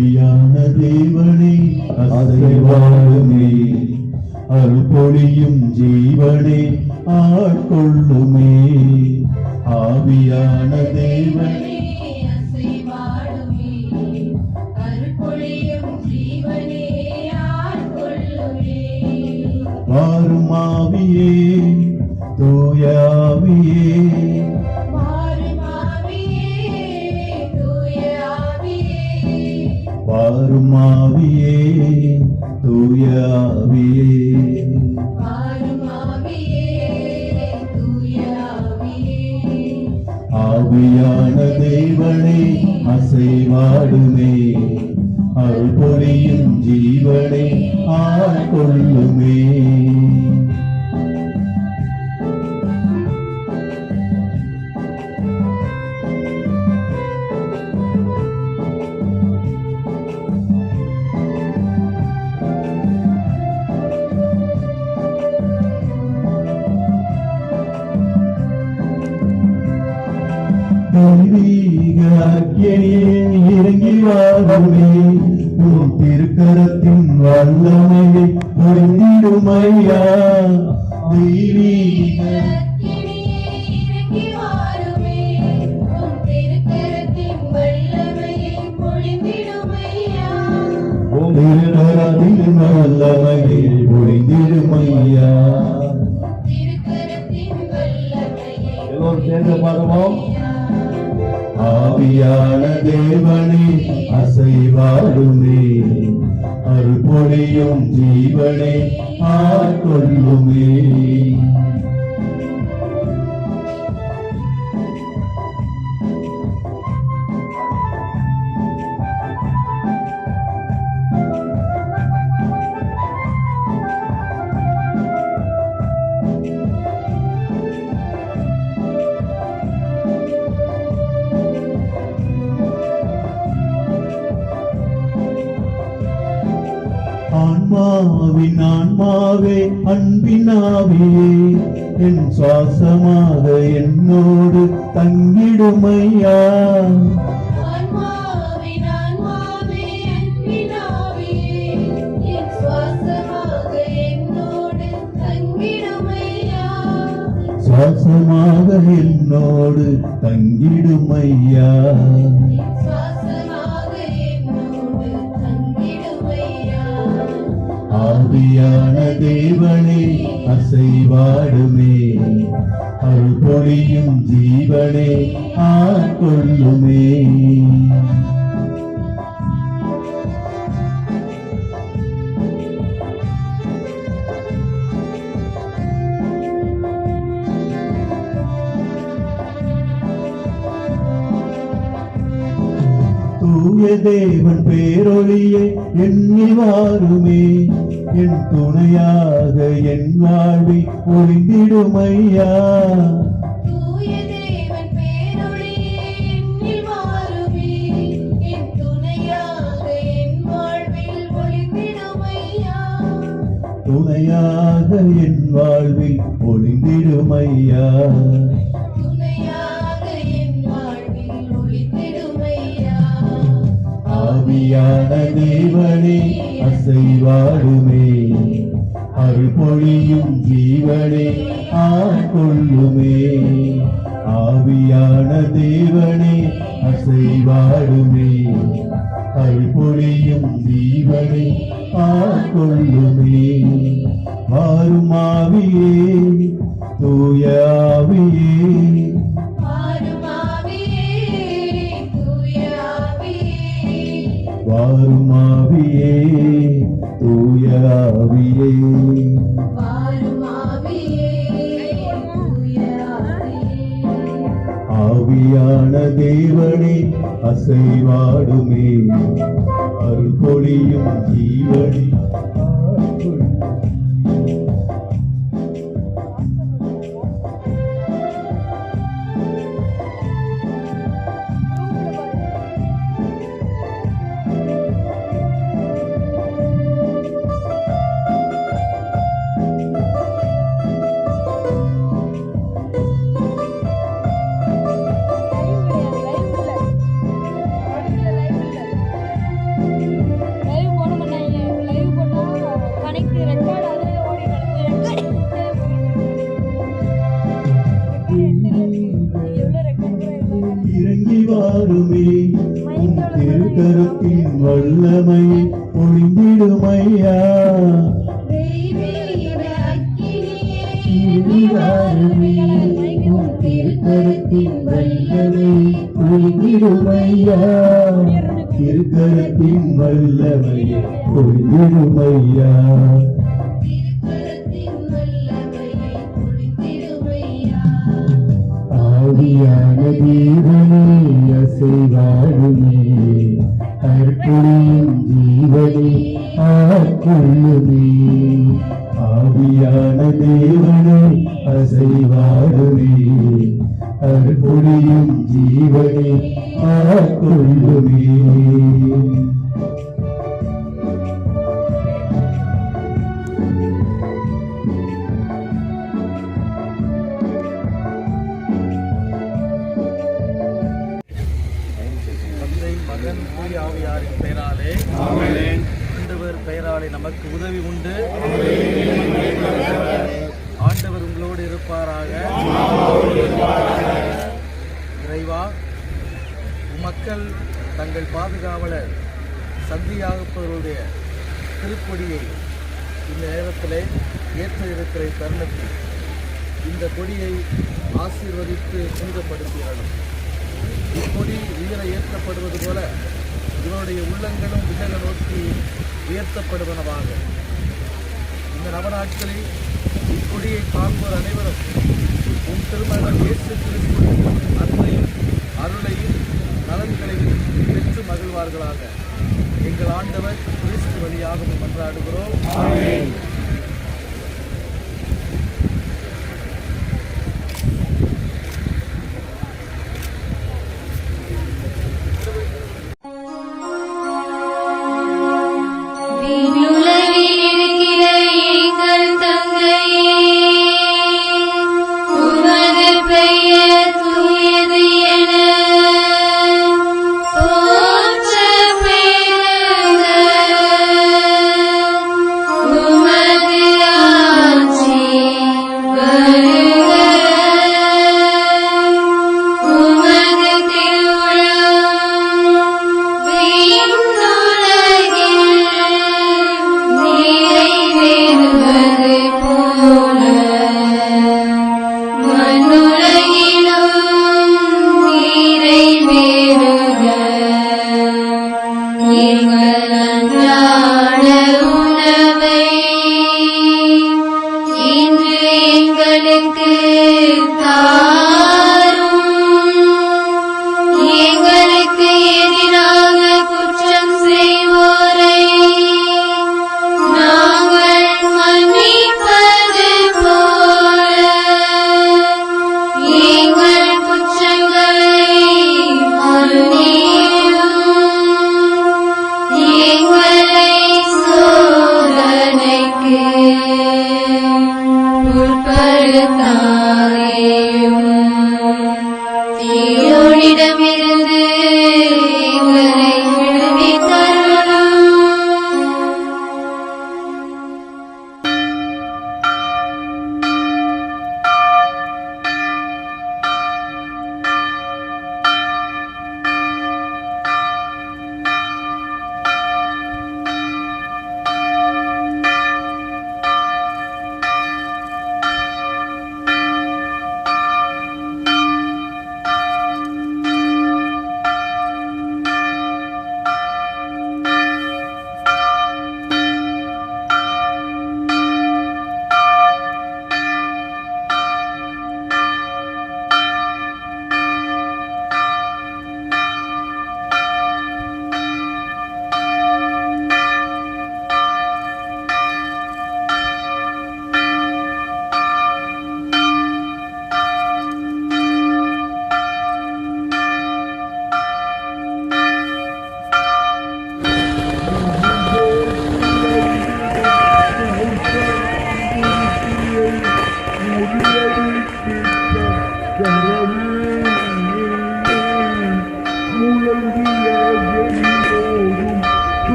ஆவியான தேவனே அசைவாழுமே அருள்பொழியும் ஜீவனே ஆட்கொள்ளுமே. ஆவியான தேவனே. வாரும் ஆவியே தூய வாரும் ஆவியே தூய ஆவியே மாறும் ஆவியே தூய ஆவியே ஆவியான தேவனே அசைவாடுமே. அருள்பொழியும் ஜீவனே ஆட்கொள்ளுமே தெய்வீக அக்கினியே இறங்கி வாருமே. உன் திருக்கரத்தின் வல்லமையை புரிந்திடுமையா. தெய்வீக திருக்கரத்தின் புரிந்திடுமையா. எல்லோரும் சேர்ந்து பாடுவோம். ஆவியான தேவனே அசைவாருமே அருள் அருள்பொழியும் ஜீவனே ஆட்கொள்ளுமே ஆன்மாவின் ஆன்மாவே அன்பினாவியே என் சுவாசமாக என்னோடு தங்கிடுமையா. சுவாசமாக என்னோடு தங்கிடுமையா. ஆவியான தேவனே அசைவாடுமே. அருள் பொழியும் ஜீவனே ஆட்கொள்ளுமே. தூய தேவன் பேரொழியே எண்ணி வாருமே. என் துணையாக என் வாழ்வில் ஒளிந்திடுமையா? துணையாக என் வாழ்வில் ஒளிந்திடுமையா? ஆவியான தேவனே அசைவாடுமே அருள்பொழியும் ஜீவனே ஆட்கொள்ளுமே. ஆவியான தேவனே அசைவாடுமே அருள்பொழியும் ஜீவனே ஆட்கொள்ளுமே. வாரும் ஆவியான தேவனை அசைவாடுமே. அருள் பொழியும் ஜீவனை. திருக்கரத்தின் வல்லமை பொழிந்திடுமையா திருக்கரத்தின் வல்லமையை பொழிந்திடுமையா திருக்கரத்தின் ஆவியான தேவனே அசைவாடுமே அற்புதம் ஜீவனே ஆட்கொள்ளுமே. இறைவா மக்கள் தங்கள் பாதுகாவலர் சந்தியாகப்பவருடைய திருக்கொடியை இந்த நேரத்தில் ஏற்ற இருக்கிற தருணத்தில் இந்த கொடியை ஆசீர்வதித்து புனிதப்படுத்தினாலும் இப்பொடி உயர ஏற்றப்படுவது போல இவருடைய உள்ளங்களும் விலக நோக்கி உயர்த்தப்படுவனவாக. இந்த நவநாட்களில் கொடியை காண்போர் அனைவரும் உன் திருமணம் இயேசு கிறிஸ்துவின் அன்பையும் அருளையும் நலன்களையும் பெற்று மகிழ்வார்களாக. எங்கள் ஆண்டவர் கிறிஸ்து வழியாக மன்றாடுகிறோம். Hallelujah.